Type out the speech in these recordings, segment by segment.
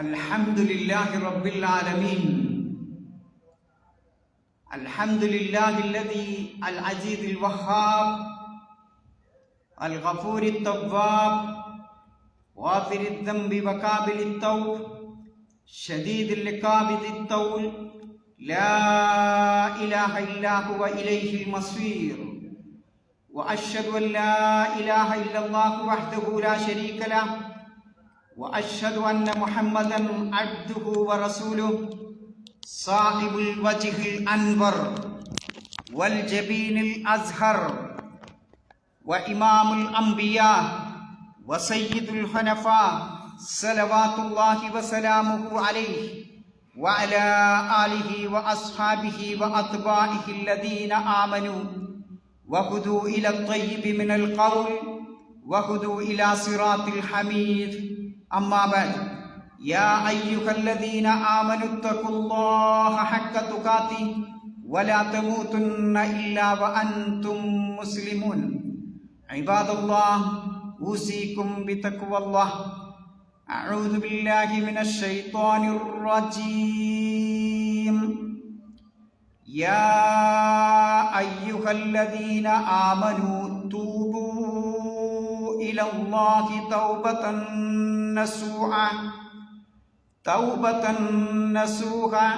الحمد لله رب العالمين. الحمد لله الذي العزيز الوهاب الغفور التواب غافر الذنب وقابل التوب شديد العقاب ذي الطول لا إله إلا هو إليه المصير. وأشهد أن لا إله إلا الله وحده لا شريك له وأشهد أن محمدا عبده ورسوله صاحب الوجه الأنور والجبين الأزهر وإمام الأنبياء وسيد الحنفاء صلوات الله وسلامه عليه وعلى آله وأصحابه وأتباعه الذين آمنوا وهدوا إلى الطيب من القول وهدوا إلى صراط الحميد أما بعد يا أيها الذين آمنوا اتقوا الله حق تقاته ولا تموتن إلا وأنتم مسلمون. عباد الله أوصيكم بتقوى الله. أعوذ بالله من الشيطان الرجيم. يا أيها الذين آمنوا توبوا الى الله توبه نسوعا توبه نسوحا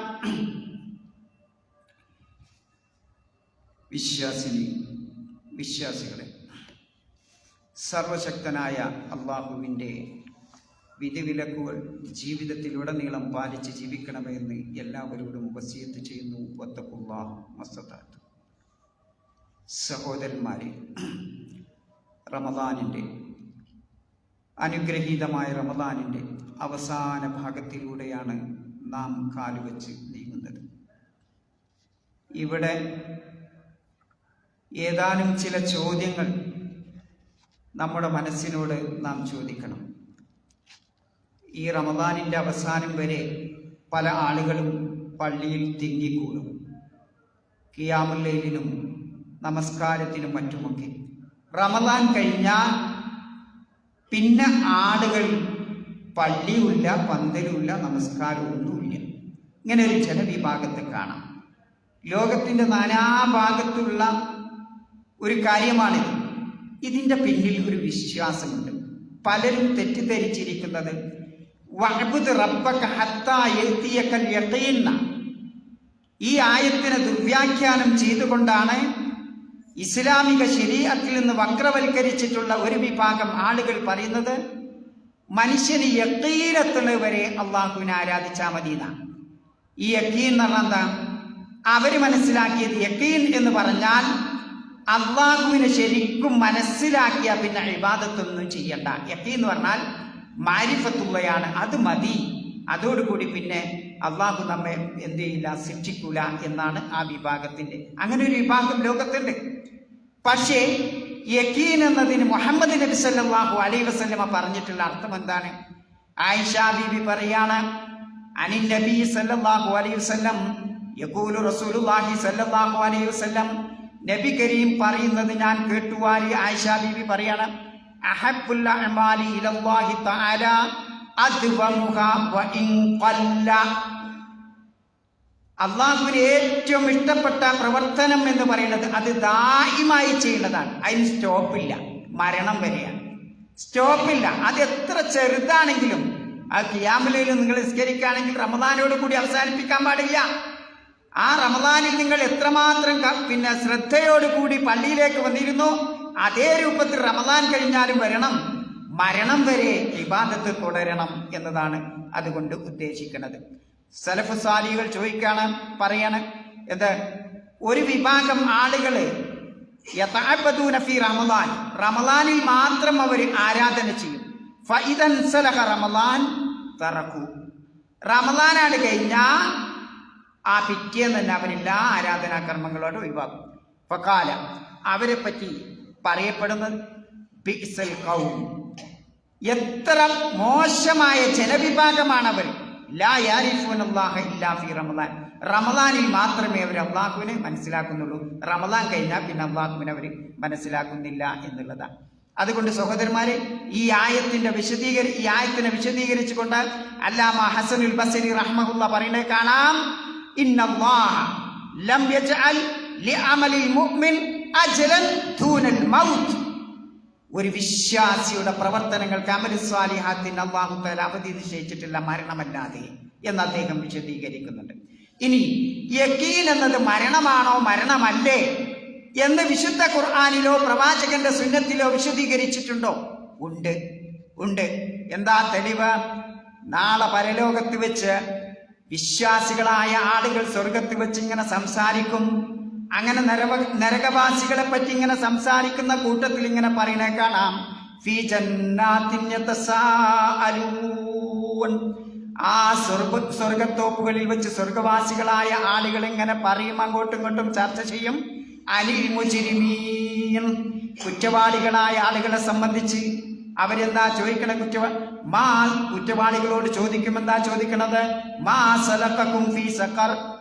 വിശ്വാസിനി വിശ്വാസികളെ സർവശക്തനായ അള്ളാഹുവിൻ്റെ വിധിവിലക്കുകൾ ജീവിതത്തിലുടനീളം പാലിച്ച് ജീവിക്കണമെന്ന് എല്ലാവരോടും വസിയത്ത് ചെയ്യുന്നു വത്തക്കുള്ളാഹ് മസ്തത്താത്ത് സഹോദരന്മാരെ റമദാനിന്റെ അനുഗ്രഹീതമായ റമദാനിന്റെ അവസാന ഭാഗത്തിലൂടെയാണ് നാം കാലുവച്ച് നീങ്ങുന്നത്. ഇവിടെ ഏതാനും ചില ചോദ്യങ്ങൾ നമ്മുടെ മനസ്സിനോട് നാം ചോദിക്കണം. ഈ റമദാനിന്റെ അവസാനം വരെ പല ആളുകളും പള്ളിയിൽ തിങ്ങിക്കൂടും. കിയാമുല്ലയിലും നമസ്കാരത്തിനും മറ്റുമൊക്കെ. റമദാൻ കഴിഞ്ഞാൽ പിന്നെ ആളുകൾ പള്ളിയുമില്ല പന്തലുമില്ല നമസ്കാരമൊന്നുമില്ല. ഇങ്ങനെ ഒരു ജനവിഭാഗത്തെ കാണാം. ലോകത്തിന്റെ നാനാഭാഗത്തുള്ള ഒരു കാര്യമാണിത്. ഇതിന്റെ പിന്നിൽ ഒരു വിശ്വാസമുണ്ട്. പലരും തെറ്റിദ്ധരിച്ചിരിക്കുന്നത് വഅബ്ദ് റബ്ബക ഹത്താ യഅ്തിയകൽ യഖീന ഈ ആയത്തിനെ ദുർവ്യാഖ്യാനം ചെയ്തുകൊണ്ടാണ് ഇസ്ലാമിക ശരീരത്തിൽ നിന്ന് വക്രവൽക്കരിച്ചിട്ടുള്ള ഒരു വിഭാഗം ആളുകൾ പറയുന്നത് മനുഷ്യന് യക്കീരത്തുള്ള വരെ അള്ളാഹുവിനെ ആരാധിച്ചാൽ മതി എന്നാണ് ഈ യക്കീൻ എന്ന് പറഞ്ഞാൽ എന്താ? അവർ മനസ്സിലാക്കിയത് യക്കീൻ എന്ന് പറഞ്ഞാൽ അള്ളാഹുവിനെ ശരിക്കും മനസ്സിലാക്കിയ പിന്നെ അഴിബാദത്തൊന്നും ചെയ്യണ്ട. യക്കീൻ എന്ന് പറഞ്ഞാൽ മാരിഫത്തുള്ളയാണ്. അത് മതി. അതോടുകൂടി പിന്നെ അള്ളാഹു നമ്മെ എന്ത് ചെയ്യില്ല ശിക്ഷിക്കൂല എന്നാണ് ആ വിഭാഗത്തിന്റെ അങ്ങനെ ഒരു വിഭാഗം ലോകത്തുണ്ട്. പക്ഷേ യക്കീൻ എന്നതിന് മുഹമ്മദ് നബി സല്ലാഹു അലൈ വസല്ലമ പറഞ്ഞിട്ടുള്ള അർത്ഥം എന്താണ്? ആയിഷ ബീബി പറയാണ് അനിൽ നബി സല്ലാഹു അലൈ വസ്ലം യഖൂലു റസൂലുള്ളാഹി സല്ലല്ലാഹു അലൈഹി വസല്ലം നബി കരീം പറയുന്നത് ഞാൻ കേട്ടുവാരി ആയിഷ ബീബി പറയാണ് ഇലല്ലാഹി തആല അള്ളാഹുവിന് ഏറ്റവും ഇഷ്ടപ്പെട്ട പ്രവർത്തനം എന്ന് പറയുന്നത് അത് ദായിമായി ചെയ്യുന്നതാണ്. അതിന് സ്റ്റോപ്പില്ല മരണം വരെയാണ്. സ്റ്റോപ്പില്ല അത് എത്ര ചെറുതാണെങ്കിലും ആ കിയാമലയിൽ നിങ്ങൾ നിസ്കരിക്കുകയാണെങ്കിൽ റമദാനോട് കൂടി അവസാനിപ്പിക്കാൻ പാടില്ല. ആ റമദാനിൽ നിങ്ങൾ എത്രമാത്രം പിന്നെ ശ്രദ്ധയോടുകൂടി പള്ളിയിലേക്ക് വന്നിരുന്നു അതേ രൂപത്തിൽ റമദാൻ കഴിഞ്ഞാലും വരണം. മരണം വരെ ഇബാദത്ത് തുടരണം എന്നതാണ് അതുകൊണ്ട് ഉദ്ദേശിക്കുന്നത്. സലഫ് സാലികൾ ചോദിക്കാണ് പറയാണ് എന്ത് ഒരു വിഭാഗം ആളുകൾ യതഅബ്ബദൂന ഫീ റമദാൻ റമദാനിൽ മാത്രം അവർ ആരാധന ചെയ്യും. ഫൈദൻ സലഹ റമദാൻ തറക്കു. റമദാനാണ് കഴിഞ്ഞാൽ ആ പിറ്റേന്ന് തന്നെ അവരെല്ലാ ആരാധനാ കർമ്മങ്ങളോട് ഒഴിവാക്കും. ഫക്കാല അവരെ പറ്റി പറയപ്പെടുന്നത് ബിസൽ ഖൗം. എത്ര മോശമായ ജനവിഭാഗമാണ് അവർ റമദാൻ. റമദാനിൽ മാത്രമേ അവർ അള്ളാഹുവിനെ മനസ്സിലാക്കുന്നുള്ളൂ. റമദാൻ കഴിഞ്ഞാൽ പിന്നെ അള്ളാഹുവിനെ അവർ മനസ്സിലാക്കുന്നില്ല എന്നുള്ളതാണ്. അതുകൊണ്ട് സഹോദരന്മാരെ ഈ ആയത്തിന്റെ വിശദീകരി ഈ ആയത്തിനെ വിശദീകരിച്ചു കൊണ്ടാൽ അല്ലാമ ഹസനുൽ ബസരി റഹ്മുള്ള പറയുന്നത് കാണാം. ലം യജ്അൽ ലിഅമലിൽ മുഅ്മിൻ അജ്ലൻ ദൂനൽ മൗത്ത്. ഒരു വിശ്വാസിയുടെ പ്രവർത്തനങ്ങൾക്ക് അമലു സ്വാലിഹാത്തിന് അള്ളാഹു തആല അവധി നിശ്ചയിച്ചിട്ടില്ല മരണമല്ലാതെ എന്ന് അദ്ദേഹം വിശദീകരിക്കുന്നുണ്ട്. ഇനി യക്കീൻ എന്നത് മരണമാണോ മരണമല്ലേ എന്ന് വിശുദ്ധ ഖുർആാനിലോ പ്രവാചകന്റെ സുന്നത്തിലോ വിശദീകരിച്ചിട്ടുണ്ടോ? ഉണ്ട് ഉണ്ട്. എന്താ തെളിവ്? നാളെ പരലോകത്ത് വെച്ച് വിശ്വാസികളായ ആളുകൾ സ്വർഗത്ത് വെച്ച് ഇങ്ങനെ സംസാരിക്കും. അങ്ങനെ നരവ നരകവാസികളെ പറ്റി ഇങ്ങനെ സംസാരിക്കുന്ന കൂട്ടത്തിൽ ഇങ്ങനെ പറയണേ കാണാം. ഫീ. ആ സ്വർഗ സ്വർഗത്തോപ്പുകളിൽ വെച്ച് സ്വർഗവാസികളായ ആളുകൾ ഇങ്ങനെ പറയും അങ്ങോട്ടും ഇങ്ങോട്ടും ചർച്ച ചെയ്യും. അലി മുജിരിമീൻ. കുറ്റവാളികളായ ആളുകളെ സംബന്ധിച്ച് അവരെന്താ ചോദിക്കണ കുറ്റവ മാ കുറ്റവാളികളോട് ചോദിക്കും എന്താ ചോദിക്കണത്? മാ സലക്കും ഫീ സക്കർ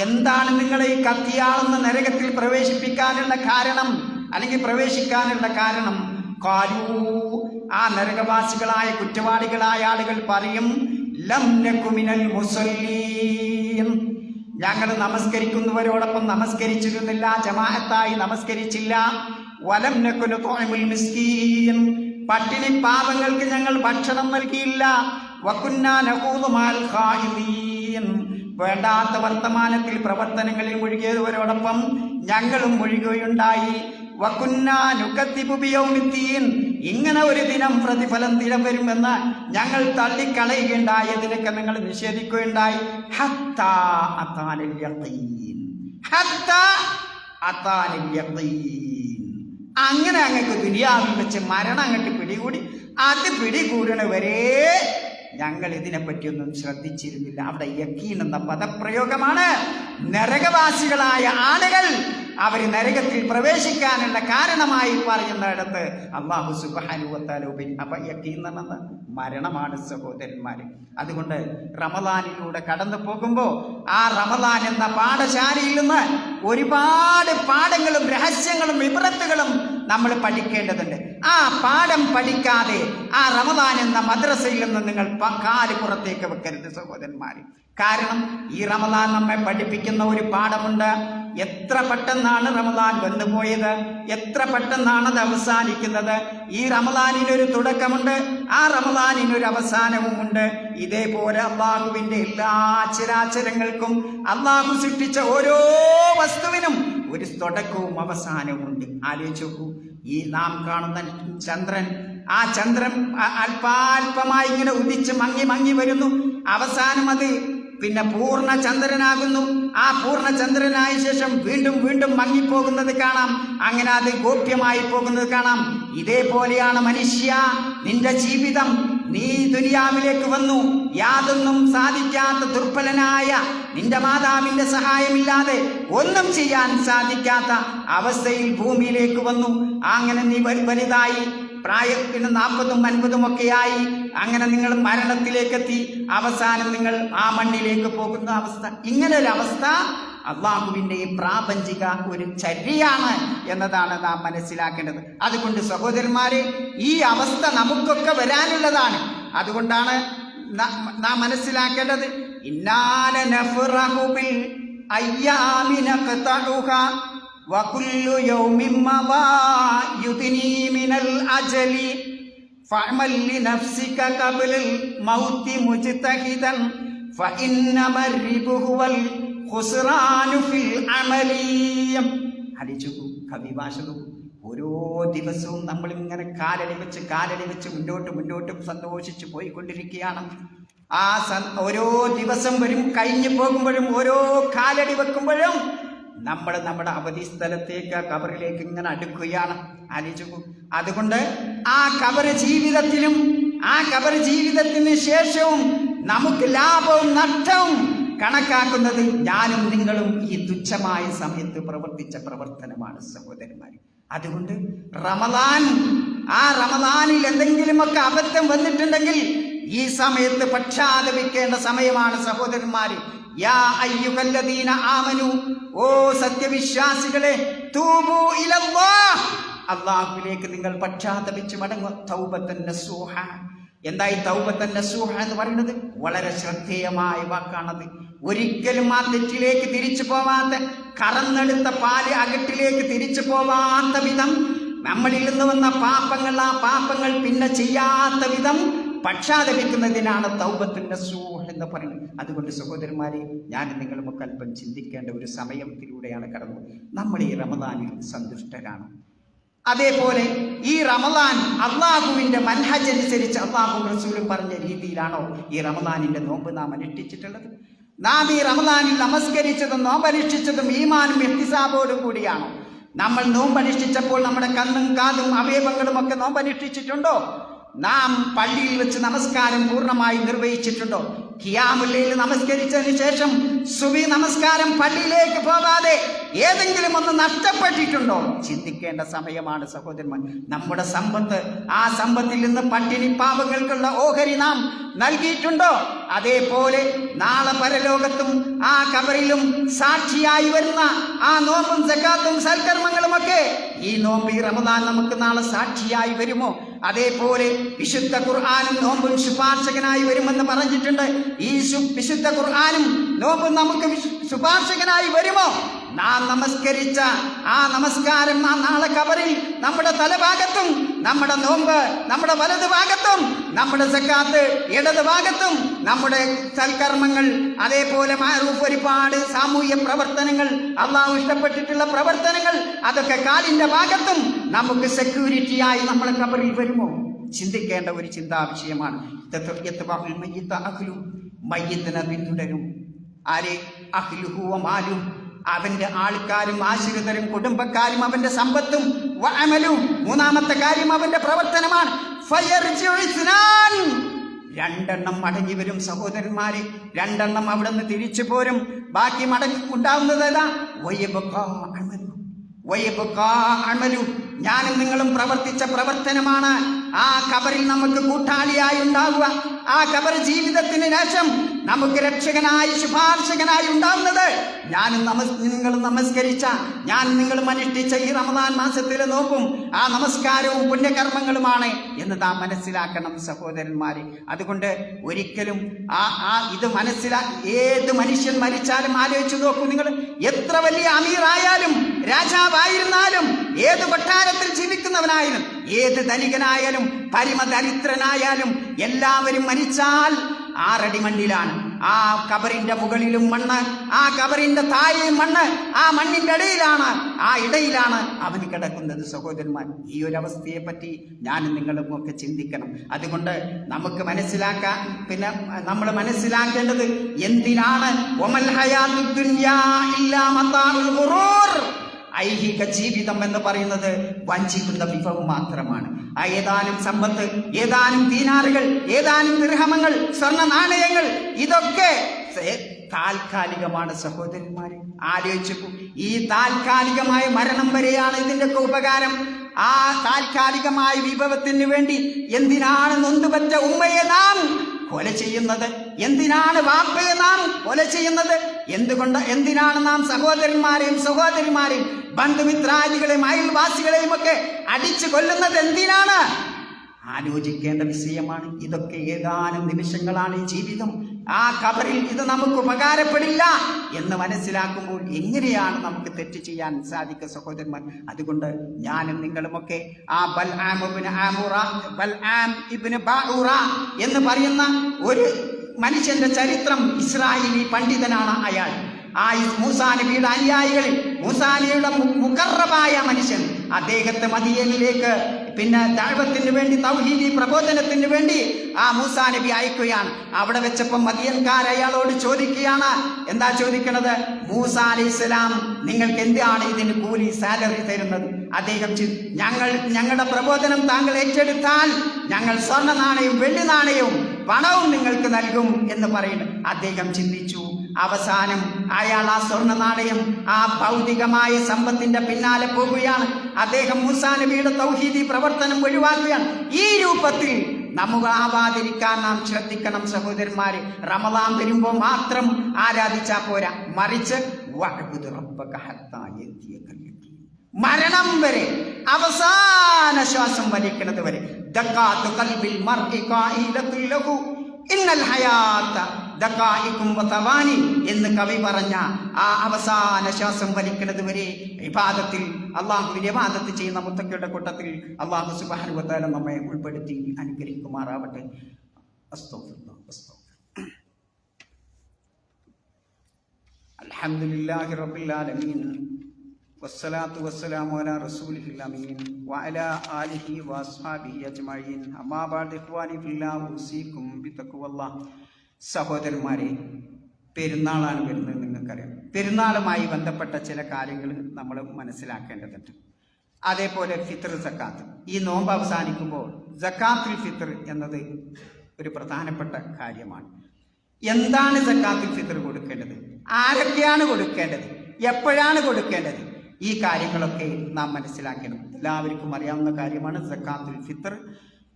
എന്താണ് നിങ്ങളെ ഈ കത്തിയാളുന്ന നരകത്തിൽ പ്രവേശിപ്പിക്കാനുള്ള കാരണം? അല്ലെങ്കിൽ പ്രവേശിക്കാനുള്ള കാരണം? കാലൂ ആ നരകവാസികളായ കുറ്റവാളികളായ ആളുകൾ പറയും ലം നകുമിനൽ മുസല്ലീൻ. ഞങ്ങൾ നമസ്കരിക്കുന്നവരോടൊപ്പം നമസ്കരിച്ചിരുന്നില്ല ജമാഅത്തായി നമസ്കരിച്ചില്ല. വലം നക്കുനു തോമുൽ മിസ്കീൻ. പട്ടിണി പാപങ്ങൾക്ക് ഞങ്ങൾ ഭക്ഷണം നൽകിയില്ല. ഖായിദീൻ. വേണ്ടാത്ത വർത്തമാനത്തിൽ പ്രവർത്തനങ്ങളിൽ മുഴുകിയവരോടൊപ്പം ഞങ്ങളും മുഴുകുകയുണ്ടായി ഇങ്ങനെ ഒരു ദിനം പ്രതിഫലം തിരം വരുമെന്ന് ഞങ്ങൾ തള്ളിക്കളയുകയുണ്ടായതിനൊക്കെ നിങ്ങൾ നിഷേധിക്കുകയുണ്ടായി. അങ്ങനെ അങ്ങക്ക് ദുനിയാവിൽ വെച്ച് മരണം അങ്ങോട്ട് പിടികൂടി. അത് പിടികൂടണ വരെ ഞങ്ങൾ ഇതിനെപ്പറ്റിയൊന്നും ശ്രദ്ധിച്ചിരുന്നില്ല. അവിടെ യക്കീൻ എന്ന പദപ്രയോഗമാണ്. നരകവാസികളായ ആളുകൾ അവർ നരകത്തിൽ പ്രവേശിക്കാനുള്ള കാരണമായി പറയുന്നിടത്ത് അള്ളാഹു സുബാനുവത്താലോപി അപ്പൊ പറഞ്ഞത് മരണമാണ് സഹോദരന്മാര്. അതുകൊണ്ട് റമദാനിലൂടെ കടന്നു പോകുമ്പോൾ ആ റമദാൻ എന്ന പാഠശാലയിൽ നിന്ന് ഒരുപാട് പാഠങ്ങളും രഹസ്യങ്ങളും വിവരത്തുകളും നമ്മൾ പഠിക്കേണ്ടതുണ്ട്. ആ പാഠം പഠിക്കാതെ ആ റമദാൻ എന്ന മദ്രസയിൽ നിന്ന് നിങ്ങൾ കാൽ പുറത്തേക്ക് വെക്കരുത് സഹോദരന്മാർ കാരണം ഈ റമദാൻ നമ്മെ പഠിപ്പിക്കുന്ന ഒരു പാഠമുണ്ട്. എത്ര പെട്ടെന്നാണ് റമദാൻ വന്നുപോയത് എത്ര പെട്ടെന്നാണ് അത് അവസാനിക്കുന്നത്? ഈ റമദാനിനൊരു തുടക്കമുണ്ട്. ആ റമദാനിനൊരു അവസാനവുമുണ്ട്. ഇതേപോലെ അള്ളാഹുവിന്റെ എല്ലാ ചരാചരങ്ങൾക്കും അള്ളാഹു സൃഷ്ടിച്ച ഓരോ വസ്തുവിനും ഒരു തുടക്കവും അവസാനവും ഉണ്ട്. ആലോചിച്ച് നോക്കൂ. ഈ നാം കാണുന്ന ചന്ദ്രൻ ആ ചന്ദ്രൻ അല്പാൽപമായി ഇങ്ങനെ ഉദിച്ച് മങ്ങി മങ്ങി വരുന്നു. അവസാനം അത് പിന്നെ പൂർണ ചന്ദ്രനാകുന്നു. ആ പൂർണ ചന്ദ്രനായ ശേഷം വീണ്ടും വീണ്ടും മങ്ങിപ്പോകുന്നത് കാണാം. അങ്ങനെ അത് ഗോപ്യമായി പോകുന്നത് കാണാം. ഇതേപോലെയാണ് മനുഷ്യ. നിന്റെ ജീവിതം നീ ദുനിയാവിലേക്ക് വന്നു. യാതൊന്നും സാധിക്കാത്ത ദുർബലനായ നിന്റെ മാതാവിന്റെ സഹായമില്ലാതെ ഒന്നും ചെയ്യാൻ സാധിക്കാത്ത അവസ്ഥയിൽ ഭൂമിയിലേക്ക് വന്നു. അങ്ങനെ നീ വലു- വലുതായി. പ്രായത്തിന് നാൽപ്പതും അൻപതും ഒക്കെയായി. അങ്ങനെ നിങ്ങൾ മരണത്തിലേക്കെത്തി. അവസാനം നിങ്ങൾ ആ മണ്ണിലേക്ക് പോകുന്ന അവസ്ഥ. ഇങ്ങനെ ഒരു അവസ്ഥ അള്ളാഹുവിൻ്റെ ഈ പ്രാപഞ്ചിക ഒരു ചര്യയാണ് എന്നതാണ് നാം മനസ്സിലാക്കേണ്ടത് അതുകൊണ്ട് സഹോദരന്മാരെ ഈ അവസ്ഥ നമുക്കൊക്കെ വരാനുള്ളതാണ് അതുകൊണ്ടാണ് ന- നാം മനസ്സിലാക്കേണ്ടത് ഇന്നാല നഫ്റഹുബിൽ അയ്യാമിനഖ്തഉഹ وكل يوم مضى يدني من الأجل فاعمل لنفسك قبل الموت مجتهدا فإنما الربح ഓരോ ദിവസവും നമ്മൾ ഇങ്ങനെ കാലടി വെച്ച് കാലടി വെച്ച് മുന്നോട്ട് മുന്നോട്ട് സന്തോഷിച്ച് പോയിക്കൊണ്ടിരിക്കുകയാണ്. ആ ഓരോ ദിവസം വരും കഴിഞ്ഞു പോകുമ്പോഴും ഓരോ കാലടി വെക്കുമ്പോഴും നമ്മൾ നമ്മുടെ അവധി സ്ഥലത്തേക്ക് കബറിലേക്ക് ഇങ്ങനെ അടുക്കുകയാണ്. ആലോചിച്ചു അതുകൊണ്ട് ആ കബർ ജീവിതത്തിലും ആ കബർ ജീവിതത്തിന് ശേഷവും നമുക്ക് ലാഭവും നഷ്ടവും കണക്കാക്കുന്നത് ഞാനും നിങ്ങളും ഈ തുച്ഛമായ സമയത്ത് പ്രവർത്തിച്ച പ്രവർത്തനമാണ് സഹോദരന്മാർ അതുകൊണ്ട് റമദാൻ ആ റമദാനിൽ എന്തെങ്കിലുമൊക്കെ അബദ്ധം വന്നിട്ടുണ്ടെങ്കിൽ ഈ സമയത്ത് പക്ഷാതപിക്കേണ്ട സമയമാണ് സഹോദരന്മാർ യാ ആമനു ഓ സത്യവിശ്വാസികളെ തൂബു നിങ്ങൾ പക്ഷാതപിച്ച് നസൂഹ. എന്തായി തൗബത്തൻ നസൂഹ എന്ന് പറയുന്നത്? വളരെ ശ്രദ്ധേയമായ വാക്കാണത്. ഒരിക്കലും ആ തെറ്റിലേക്ക് തിരിച്ചു പോവാത്ത കറന്നെടുത്ത പാൽ അകട്ടിലേക്ക് തിരിച്ചു പോവാത്ത വിധം നമ്മളിൽ നിന്ന് വന്ന പാപങ്ങൾ ആ പാപങ്ങൾ പിന്നെ ചെയ്യാത്ത വിധം പക്ഷാതപിക്കുന്നതിനാണ് തൗബത്തിന്റെ സൂഹ് എന്ന് പറയുന്നത്. അതുകൊണ്ട് സഹോദരന്മാരെ ഞാൻ നിങ്ങളുമൊക്കെ അല്പം ചിന്തിക്കേണ്ട ഒരു സമയത്തിലൂടെയാണ് കടന്നത്. നമ്മൾ ഈ റമദാനിൽ സന്തുഷ്ടരാണ്. അതേപോലെ ഈ റമദാൻ അള്ളാഹുവിന്റെ മൻഹജ് അനുസരിച്ച് അള്ളാഹു റസൂലും പറഞ്ഞ രീതിയിലാണോ ഈ റമദാനിന്റെ നോമ്പ് നാം അനുഷ്ഠിച്ചിട്ടുള്ളത്? നാം ഈ റമദാനിൽ നമസ്കരിച്ചതും നോമ്പനുഷ്ഠിച്ചതും ഈമാനും എത്തിസാബോടും കൂടിയാണോ. നമ്മൾ നോമ്പനുഷ്ഠിച്ചപ്പോൾ നമ്മുടെ കണ്ണും കാതും അവയവങ്ങളും ഒക്കെ നോമ്പനുഷ്ഠിച്ചിട്ടുണ്ടോ? നാം പള്ളിയിൽ വെച്ച് നമസ്കാരം പൂർണമായി നിർവഹിച്ചിട്ടുണ്ടോ? ഖിയാമുല്ലയിൽ നമസ്കരിച്ചതിന് ശേഷം സുബി നമസ്കാരം പള്ളിയിലേക്ക് പോകാതെ ഏതെങ്കിലും ഒന്ന് നഷ്ടപ്പെട്ടിട്ടുണ്ടോ? ചിന്തിക്കേണ്ട സമയമാണ് സഹോദരന്മാർ. നമ്മുടെ സമ്പത്ത് ആ സമ്പത്തിൽ നിന്ന് പട്ടിണി പാപങ്ങൾക്കുള്ള ഓഹരി നാം നൽകിയിട്ടുണ്ടോ? അതേപോലെ നാളെ പരലോകത്തും ആ കബറിലും സാക്ഷിയായി വരുന്ന ആ നോമ്പും സക്കാത്തും സൽക്കർമ്മങ്ങളുമൊക്കെ ഈ നോമ്പ് ഈ റമദാൻ നമുക്ക് നാളെ സാക്ഷിയായി വരുമോ? അതേപോലെ വിശുദ്ധ ഖുർആാനും നോമ്പും ശുപാർശകനായി വരുമെന്ന് പറഞ്ഞിട്ടുണ്ട്. ഈ വിശുദ്ധ ഖുർആാനും നോമ്പും നമുക്ക് ശുപാർശകനായി വരുമോ? നാം നമസ്കരിച്ച ആ നമസ്കാരം ആ നാളെ കബറിൽ നമ്മുടെ തലഭാഗത്തും നമ്മുടെ നോമ്പ് നമ്മുടെ വലത് ഭാഗത്തും നമ്മുടെ സക്കാത്ത് ഇടത് ഭാഗത്തും നമ്മുടെ സൽക്കർമ്മങ്ങൾ അതേപോലെ മാറൂഫ് ഒരുപാട് സാമൂഹ്യ പ്രവർത്തനങ്ങൾ അള്ളാഹു ഇഷ്ടപ്പെട്ടിട്ടുള്ള പ്രവർത്തനങ്ങൾ അതൊക്കെ കാലിന്റെ ഭാഗത്തും നമുക്ക് സെക്യൂരിറ്റിയായി നമ്മളെ കബറിൽ വരുമോ? ചിന്തിക്കേണ്ട ഒരു ചിന്താ വിഷയമാണ്. മയ്യത്തിനെ പിന്തുടരും ആരെ? അഹ്ലുഹു മാലും. അവന്റെ ആൾക്കാരും ആശ്രിതരും കുടുംബക്കാരും അവന്റെ സമ്പത്തും അമലും മൂന്നാമത്തെ കാര്യം അവന്റെ പ്രവർത്തനമാണ്. രണ്ടെണ്ണം മടങ്ങി വരും സഹോദരന്മാരെ. രണ്ടെണ്ണം അവിടെ നിന്ന് തിരിച്ചു പോരും. ബാക്കി മടങ്ങി ഉണ്ടാവുന്നത് ഏതാ? അമലു. ഞാനും നിങ്ങളും പ്രവർത്തിച്ച പ്രവർത്തനമാണ്. ആ കബറിൽ നമുക്ക് കൂട്ടാളിയായി ഉണ്ടാവുക. ആ കബർ ജീവിതത്തിന് ശേഷം നമുക്ക് രക്ഷകനായി ശുപാർശകനായി ഉണ്ടാവുന്നത് ഞാൻ നമസ് നിങ്ങൾ നമസ്കരിച്ച ഞാൻ നിങ്ങൾ അനുഷ്ഠിച്ച ഈ റമദാൻ മാസത്തിൽ നോക്കും. ആ നമസ്കാരവും പുണ്യകർമ്മങ്ങളുമാണ് എന്ന് നാം മനസ്സിലാക്കണം സഹോദരന്മാരെ. അതുകൊണ്ട് ഒരിക്കലും ആ ആ ഇത് മനസ്സിലാ ഏത് മനുഷ്യൻ മരിച്ചാലും ആലോചിച്ച് നോക്കൂ നിങ്ങൾ. എത്ര വലിയ അമീറായാലും രാജാവായിരുന്നാലും ഏത് കൊട്ടാരത്തിൽ ജീവിക്കുന്നവനായാലും ഏത് ധനികനായാലും പരമദരിദ്രനായാലും എല്ലാവരും മരിച്ചാൽ ആറടി മണ്ണിലാണ് ആ കബറിന്റെ മുകളിലും മണ്ണ് ആ കബറിന്റെ താഴെയും മണ്ണ് ആ മണ്ണിന്റെ ഇടയിലാണ് ആ ഇടയിലാണ് അവൻ കിടക്കുന്നത് സഹോദരന്മാർ. ഈ ഒരു അവസ്ഥയെ പറ്റി ഞാൻ നിങ്ങളും ഒക്കെ ചിന്തിക്കണം. അതുകൊണ്ട് നമുക്ക് മനസ്സിലാക്കാൻ പിന്നെ നമ്മൾ മനസ്സിലാക്കേണ്ടത് എന്തിനാണ്? ഒമൽ ഹയാ ഇല്ലാ ഐഹിക ജീവിതം എന്ന് പറയുന്നത് വഞ്ചിക്കുന്ന വിഭവം മാത്രമാണ്. ആ ഏതാനും സമ്പത്ത് ഏതാനും ദീനാറുകൾ ഏതാനും ഗൃഹമങ്ങൾ സ്വർണ നാണയങ്ങൾ ഇതൊക്കെ താൽക്കാലികമാണ് സഹോദരന്മാരെ. ആലോചിച്ചു ഈ താൽക്കാലികമായ മരണം വരെയാണ് ഇതിന്റെയൊക്കെ ഉപകാരം. ആ താൽക്കാലികമായ വിഭവത്തിന് വേണ്ടി എന്തിനാണ് നൊന്തുപറ്റ ഉമ്മയെ നാം കൊല ചെയ്യുന്നത്? എന്തിനാണ് വാപ്പയെ നാം കൊല ചെയ്യുന്നത്? എന്തുകൊണ്ട് എന്തിനാണ് നാം സഹോദരന്മാരെയും സഹോദരിമാരെയും ബന്ധുമിത്രാദികളെയും അയൽവാസികളെയും ഒക്കെ അടിച്ചു കൊല്ലുന്നത് എന്തിനാണ്? ആലോചിക്കേണ്ട വിഷയമാണ്. ഇതൊക്കെ ഏതാനും നിമിഷങ്ങളാണ് ഈ ജീവിതം. ആ കബറിൽ ഇത് നമുക്ക് ഉപകാരപ്പെടില്ല എന്ന് മനസ്സിലാക്കുമ്പോൾ എങ്ങനെയാണ് നമുക്ക് തെറ്റ് ചെയ്യാൻ സാധിക്കുക സഹോദരന്മാർ? അതുകൊണ്ട് ഞാനും നിങ്ങളുമൊക്കെ ആ ബൽ ആമുറ ബൽ ആം എന്ന് പറയുന്ന ഒരു മനുഷ്യന്റെ ചരിത്രം ഇസ്രായേലി പണ്ഡിതനാണ് അയാൾ. ആ ഇസ് മൂസാ നബിയുടെ അനുയായികളിൽ മൂസാലിയുടെ മുഖറബായ മനുഷ്യൻ. അദ്ദേഹത്തെ മദിയനിലേക്ക് പിന്നെ ദൈവത്തിന് വേണ്ടി തൗഹീദി പ്രബോധനത്തിന് വേണ്ടി ആ മൂസാ നബി അയക്കുകയാണ്. അവിടെ വെച്ചപ്പോൾ മദിയൻകാർ അയാളോട് ചോദിക്കുകയാണ്. എന്താ ചോദിക്കണത്? മൂസ അലി ഇസ്ലാം നിങ്ങൾക്ക് എന്താണ് ഇതിന് കൂലി സാലറി തരുന്നത്? അദ്ദേഹം ഞങ്ങൾ ഞങ്ങളുടെ പ്രബോധനം താങ്കൾ ഏറ്റെടുത്താൽ ഞങ്ങൾ സ്വർണ നാണയവും വെള്ളി നാണയവും പണവും നിങ്ങൾക്ക് നൽകും എന്ന് പറയുന്നു. അദ്ദേഹം ചിന്തിച്ചു. അവസാനം അയാൾ ആ സ്വർണ നാണയം ആ ഭൗതികമായ സമ്പത്തിന്റെ പിന്നാലെ പോകുകയാണ്. അദ്ദേഹം മൂസാ നബിയുടെ തൗഹീദി പ്രവർത്തനം ഒഴിവാക്കുകയാണ്. ഈ രൂപത്തിൽ നമുക്ക് ആവാതിരിക്കാൻ നാം ശ്രദ്ധിക്കണം സഹോദരന്മാര്. റമദാൻ വരുമ്പോൾ മാത്രം ആരാധിച്ചാ പോരാ? മറിച്ച്. മരണം വരെ അവസാന ശ്വാസം വലിക്കുന്നത് വരെ. ദക്കായിക്കും എന്ന് കവി പറഞ്ഞ ആ അവസാന ശ്വാസം വലിക്കുന്നത് വരെ വിവാദത്തിൽ അള്ളാഹുവിന്റെ ഇബാദത്ത് ചെയ്യുന്ന മുത്തക്കയുടെ കൂട്ടത്തിൽ അള്ളാഹു സുബ്ഹാനഹു വതആല നമ്മെ ഉൾപ്പെടുത്തി അനുഗ്രഹിക്കുമാറാവട്ടെ. റബ്ബിൽ ആലമീൻ. വസ്സലാത്തു വസ്സലാമു അലാ റസൂലിഹിൽ അമീൻ. വഅലാ ആലിഹി വസ്ഹാബിഹി അജ്മഈൻ. അമ്മാ ബഅദ് ഇഖ്വാനി ഫില്ലാഹ് ഉസീകും ബിതഖ്വല്ലാഹ് സഹോദരന്മാരെ പെരുന്നാളാണ് വരുന്നത് നിങ്ങൾക്കറിയാം. പെരുന്നാളുമായി ബന്ധപ്പെട്ട ചില കാര്യങ്ങൾ നമ്മൾ മനസ്സിലാക്കേണ്ടതുണ്ട്. അതേപോലെ ഫിത്ർ സക്കാത്ത്. ഈ നോമ്പ് അവസാനിക്കുമ്പോൾ സക്കാത്തുൽ ഫിത്ർ എന്നത് ഒരു പ്രധാനപ്പെട്ട കാര്യമാണ്. എന്താണ് സക്കാത്തുൽ ഫിത്ർ കൊടുക്കേണ്ടത്? ആരൊക്കെയാണ് കൊടുക്കേണ്ടത്? എപ്പോഴാണ് കൊടുക്കേണ്ടത്? ഈ കാര്യങ്ങളൊക്കെ നാം മനസ്സിലാക്കണം. എല്ലാവർക്കും അറിയാവുന്ന കാര്യമാണ് സക്കാത്തുൽ ഫിത്ർ.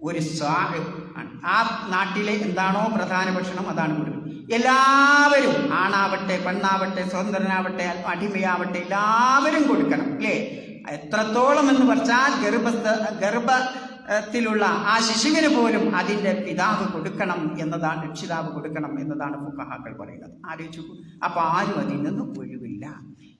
ഒരു സാഹ് ആണ്. ആ നാട്ടിലെ എന്താണോ പ്രധാന ഭക്ഷണം അതാണ് കൊടുക്കുന്നത് എല്ലാവരും ആണാവട്ടെ പെണ്ണാവട്ടെ സ്വതന്ത്രനാവട്ടെ അടിമയാവട്ടെ എല്ലാവരും കൊടുക്കണം അല്ലേ? എത്രത്തോളം എന്ന് പറഞ്ഞാൽ ഗർഭസ്ഥ ഗർഭത്തിലുള്ള ആ ശിശുവിന് പോലും അതിന്റെ പിതാവ് കൊടുക്കണം എന്നതാണ് രക്ഷിതാവ് കൊടുക്കണം എന്നതാണ് ഫുക്കഹാക്കൾ പറയുന്നത്. ആലോചിച്ചു അപ്പൊ ആരും അതിൽ നിന്ന് ഒഴിവില്ല.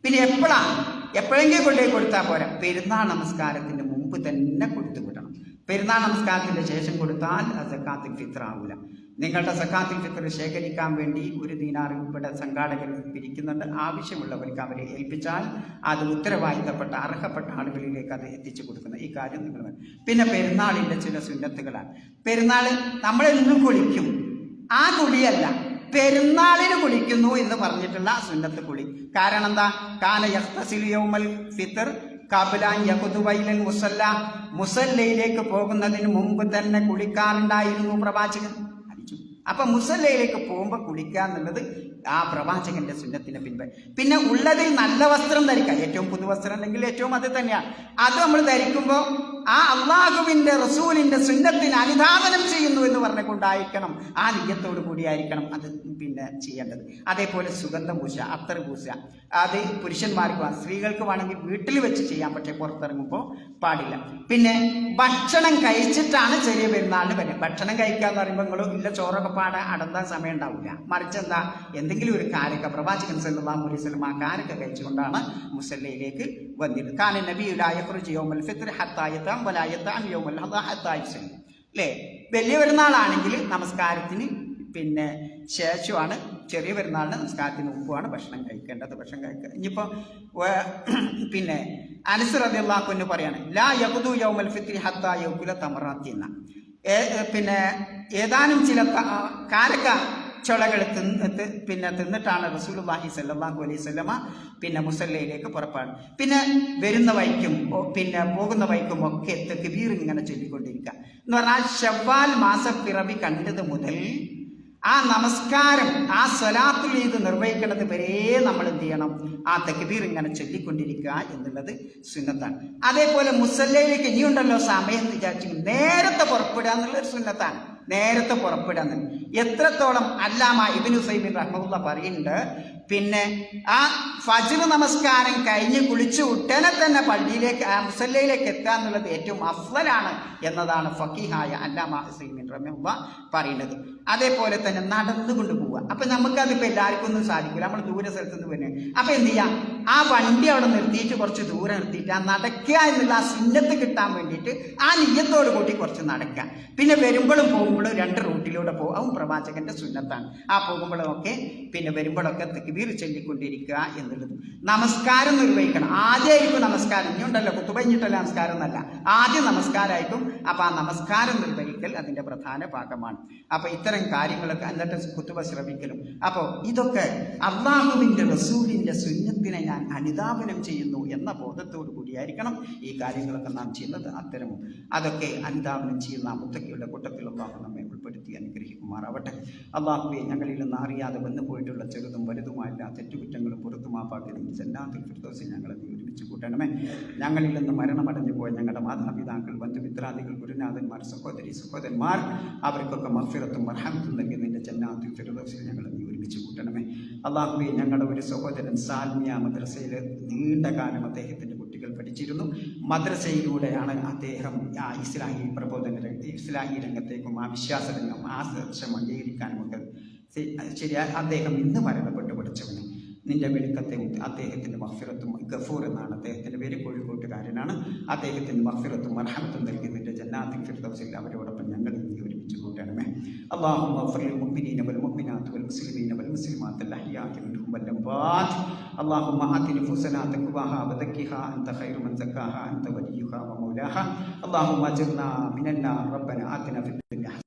പിന്നെ എപ്പോഴാണ് എപ്പോഴെങ്കിലും കൊണ്ടുപോയി കൊടുത്താൽ പോരാ. പെരുന്നാൾ നമസ്കാരത്തിന് മുമ്പ് തന്നെ കൊടുത്തു വിടണം. പെരുന്നാൾ നമസ്കാരത്തിന് ശേഷം കൊടുത്താൽ അത് സക്കാത്തിൽ ഫിത്ര ആവില്ല നിങ്ങളുടെ സക്കാത്തിൽ ഫിത്ര ശേഖരിക്കാൻ വേണ്ടി ഒരു ദീനാർ ഉൾപ്പെടെ സംഘാടകർ പിരിക്കുന്നുണ്ട്. ആവശ്യമുള്ളവർക്ക് അവരെ ഏൽപ്പിച്ചാൽ അത് ഉത്തരവാദിത്തപ്പെട്ട അർഹപ്പെട്ട ആളുകളിലേക്ക് അത് എത്തിച്ചു കൊടുക്കുന്നത് ഈ കാര്യം നിങ്ങൾ. പിന്നെ പെരുന്നാളിന്റെ ചില സുന്നത്തുകളാണ്. പെരുന്നാൾ നമ്മളെന്നും കുളിക്കും. ആ കുളിയല്ല പെരുന്നാളിന് കുളിക്കുന്നു എന്ന് പറഞ്ഞിട്ടുള്ള സുന്നത്ത് കുളി. കാരണം എന്താ? കാന യഖ്തസിലു യൗമൽ ഫിത്ർ കബലാൻ യഹുദുബൈലൻ മുസല്ല. മുസല്ലയിലേക്ക് പോകുന്നതിന് മുമ്പ് തന്നെ കുളിക്കാറുണ്ടായിരുന്നു പ്രവാചകൻ. അടിച്ചു അപ്പൊ മുസല്ലയിലേക്ക് പോകുമ്പോൾ കുളിക്കുക എന്നുള്ളത് ആ പ്രവാചകന്റെ സുന്നത്തിന് പിൻപ പിന്നെ ഉള്ളതിൽ നല്ല വസ്ത്രം ധരിക്കുക. ഏറ്റവും പുതുവസ്ത്രം അല്ലെങ്കിൽ ഏറ്റവും അത് തന്നെയാണ് അത് നമ്മൾ ധരിക്കുമ്പോൾ ആ അള്ളാഹുവിന്റെ റസൂലിന്റെ സുന്നത്തിന് അനുധാവനം ചെയ്യുന്നു എന്ന് പറഞ്ഞുകൊണ്ടായിരിക്കണം. ആ നിയത്തോടു കൂടിയായിരിക്കണം അത്. പിന്നെ ചെയ്യേണ്ടത്. അതേപോലെ സുഗന്ധം പൂശ അത്തർ പൂശ അത് പുരുഷന്മാർക്ക് വേണം. സ്ത്രീകൾക്ക് വേണമെങ്കിൽ വീട്ടിൽ വെച്ച് ചെയ്യാം പക്ഷേ പുറത്തിറങ്ങുമ്പോൾ പാടില്ല. പിന്നെ ഭക്ഷണം കഴിച്ചിട്ടാണ് ചെറിയ പെരുന്നാളിന് വരുന്നത് ഭക്ഷണം കഴിക്കുക എന്ന് പറയുമ്പോൾ നിങ്ങൾ ഇല്ല ചോറൊക്കെ പാടെ അടന്താൻ സമയം ഉണ്ടാവില്ല. മറിച്ച് എന്താ എന്തെങ്കിലും ഒരു കാലൊക്കെ പ്രവാചകൻ അലൈഹി വസല്ലം ആ കാലൊക്കെ കഴിച്ചുകൊണ്ടാണ് മുസല്ലയിലേക്ക് വന്നിരുന്നത്. കാന നബിയുടെ യഖ്റുജു യൗമൽ ഫിത്ർ ഹത്തായത്താം വലായത്താം വലാ യതം യൗമൽ ഹത്താ യുസല്ലി. അല്ലേ? വലിയ പെരുന്നാളാണെങ്കിൽ നമസ്കാരത്തിന് പിന്നെ ശേഷമാണ് ചെറിയ പെരുന്നാളിന് നമസ്കാരത്തിന് മുമ്പുമാണ് ഭക്ഷണം കഴിക്കേണ്ടത് ഭക്ഷണം കഴിക്കുക ഇനിയിപ്പോൾ പിന്നെ അനസ് റളിയല്ലാഹു അൻഹു പറയാണ് ലാ യബുദു യൗമൽ ഫിത്രി ഹത്ത യൗകുല തമറാത്തി എന്ന. പിന്നെ ഏതാനും ചില കാലക്ക ചുളകൾ തിന്ന് പിന്നെ തിന്നിട്ടാണ് റസൂലുള്ളാഹി സല്ലാഹു അലൈഹി വസല്ലമ പിന്നെ മുസല്ലയിലേക്ക് പുറപ്പാട്. പിന്നെ വരുന്ന വൈക്കും പിന്നെ പോകുന്ന വൈക്കും ഒക്കെ തെക്കുബീർ ഇങ്ങനെ ചൊല്ലിക്കൊണ്ടിരിക്കുക എന്ന് പറഞ്ഞാൽ ഷവ്വാൽ മാസപ്പിറവി കണ്ടത് മുതൽ ആ നമസ്കാരം ആ സ്വലാത്തുൽ ഈദ് നിർവഹിക്കുന്നത് വരെ നമ്മൾ എന്ത് ചെയ്യണം? ആ തക്ബീർ ഇങ്ങനെ ചൊല്ലിക്കൊണ്ടിരിക്കുക എന്നുള്ളത് സുന്നത്താണ്. അതേപോലെ മുസല്ലയിലേക്ക് ഇനിയുണ്ടല്ലോ സമയം വിചാരിച്ചു നേരത്തെ പുറപ്പെടുക എന്നുള്ളൊരു സുന്നത്താണ്. നേരത്തെ പുറപ്പെടുക എന്നുള്ളത് എത്രത്തോളം അല്ലാമ ഇബിൻ ഹുസൈബിൻ റഹ്മുള്ള പറയുന്നുണ്ട് പിന്നെ ആ ഫജ്ർ നമസ്കാരം കഴിഞ്ഞ് കുളിച്ച് ഉടനെ തന്നെ പള്ളിയിലേക്ക് മുസല്ലയിലേക്ക് എത്തുക എന്നുള്ളത് ഏറ്റവും അഫ്സലാണ് എന്നതാണ് ഫക്കീഹായ അല്ലാമ ഹുസൈമിൻ റഹ്മുള്ള പറയുന്നത്. അതേപോലെ തന്നെ നടന്നുകൊണ്ട് പോവുക. അപ്പം നമുക്കതിപ്പോൾ എല്ലാവർക്കും ഒന്നും സാധിക്കില്ല നമ്മൾ ദൂരെ സ്ഥലത്ത് നിന്ന് വരുന്നത് അപ്പം എന്ത് ചെയ്യാം? ആ വണ്ടി അവിടെ നിർത്തിയിട്ട് കുറച്ച് ദൂരെ നിർത്തിയിട്ട് ആ നടക്കുക എന്നുള്ള ആ സുന്നത്ത് കിട്ടാൻ വേണ്ടിയിട്ട് ആ നിയത്തോട് കൂട്ടി കുറച്ച് നടക്കുക. പിന്നെ വരുമ്പോഴും പോകുമ്പോഴും രണ്ട് റൂട്ടിലൂടെ പോകും. പ്രവാചകന്റെ സുന്നത്താണ്. ആ പോകുമ്പോഴും ഒക്കെ പിന്നെ വരുമ്പോഴൊക്കെ തെക്കുബീർ ചൊല്ലിക്കൊണ്ടിരിക്കുക എന്നുള്ളത്. നമസ്കാരം നിർവഹിക്കണം. ആദ്യമായിരിക്കും നമസ്കാരം. ഇനി ഉണ്ടല്ലോ കുത്തുപഞ്ഞിട്ടല്ല നമസ്കാരം എന്നല്ല. ആദ്യം നമസ്കാരമായിരിക്കും അപ്പോൾ ആ നമസ്കാരം നിർവഹിക്കൽ അതിന്റെ പ്രധാന ഭാഗമാണ്. അപ്പോൾ ഇത്തരം കാര്യങ്ങളൊക്കെ എന്നിട്ട് കുത്തുവ ശ്രമിക്കലും അപ്പോൾ ഇതൊക്കെ അള്ളാഹുവിന്റെ റസൂലിന്റെ സുന്നത്തിനെ ഞാൻ അനുധാപനം ചെയ്യുന്നു എന്ന ബോധത്തോടു കൂടിയായിരിക്കണം ഈ കാര്യങ്ങളൊക്കെ നാം ചെയ്യുന്നത്. അത്തരം അതൊക്കെ അനുധാപനം ചെയ്യുന്ന മുത്തക്കിയുടെ കൂട്ടത്തിലുള്ള നമ്മെ ഉൾപ്പെടുത്തി അനുഗ്രഹിക്കുമാറാവട്ടെ. അള്ളാഹുവെ ഞങ്ങളിൽ നിന്ന് അറിയാതെ വന്നു പോയിട്ടുള്ള ചെറുതും വലുതുമായ തെറ്റുകുറ്റങ്ങളും പുറത്തു മാപ്പാക്കലും ജന്നാത്തിൽ ഫിർദൗസിൽ ഞങ്ങളെ നീ ഒരുമിച്ച് കൂട്ടണമേ. ഞങ്ങളിൽ നിന്ന് മരണമടഞ്ഞു പോയ ഞങ്ങളുടെ മാതാപിതാക്കൾ ബന്ധുമിത്രാദികൾ ഗുരുനാഥന്മാർ സഹോദരി സഹോദരന്മാർ അവർക്കൊക്കെ മഫിറത്തും മർഹമത്തും നൽകി നിന്റെ ജന്നാത്തിൽ ഫിർദൗസിൽ ഞങ്ങളെ നീ ഒരുമിച്ച് കൂട്ടണമേ. അള്ളാഹുവെ ഞങ്ങളുടെ ഒരു സഹോദരൻ സാൽമിയ മദ്രസയിൽ നീണ്ട കാലം അദ്ദേഹത്തിന്റെ കുട്ടികൾ പഠിച്ചിരുന്നു. മദ്രസയിലൂടെയാണ് അദ്ദേഹം ആ ഇസ്ലാഹി പ്രബോധന രംഗത്ത് ഇസ്ലാഹി രംഗത്തേക്കും ആ വിശ്വാസ രംഗം ആ ദർശനം അംഗീകരിക്കാനും ഒക്കെ ശരിയായ ശരിയാ അദ്ദേഹം ഇന്ന് മരണപ്പെട്ടു പഠിച്ചവന്. നിന്റെ വെളുക്കത്തെ അദ്ദേഹത്തിന്റെ മഹ്ഫിറത്തും ഗഫൂർ എന്നാണ് അദ്ദേഹത്തിന്റെ പേര്. കോഴിക്കോട്ടുകാരനാണ്. അദ്ദേഹത്തിന്റെ മഫിറത്തും മർഹമത്തും നൽകി നിന്റെ ജന്നാത്തി ഫിർദൗസിൽ നീ ഒരുമിച്ച് കൂട്ടണമേ اللهم اغفر للمؤمنين والمؤمنات والمسلمين والمسلمات الاحياء منهم والاموات اللهم آت نفوسنا تقواها وزكها انت خير من زكاها انت وليها ومولاها اللهم اجرنا من النار ربنا آتنا في الدنيا حسنة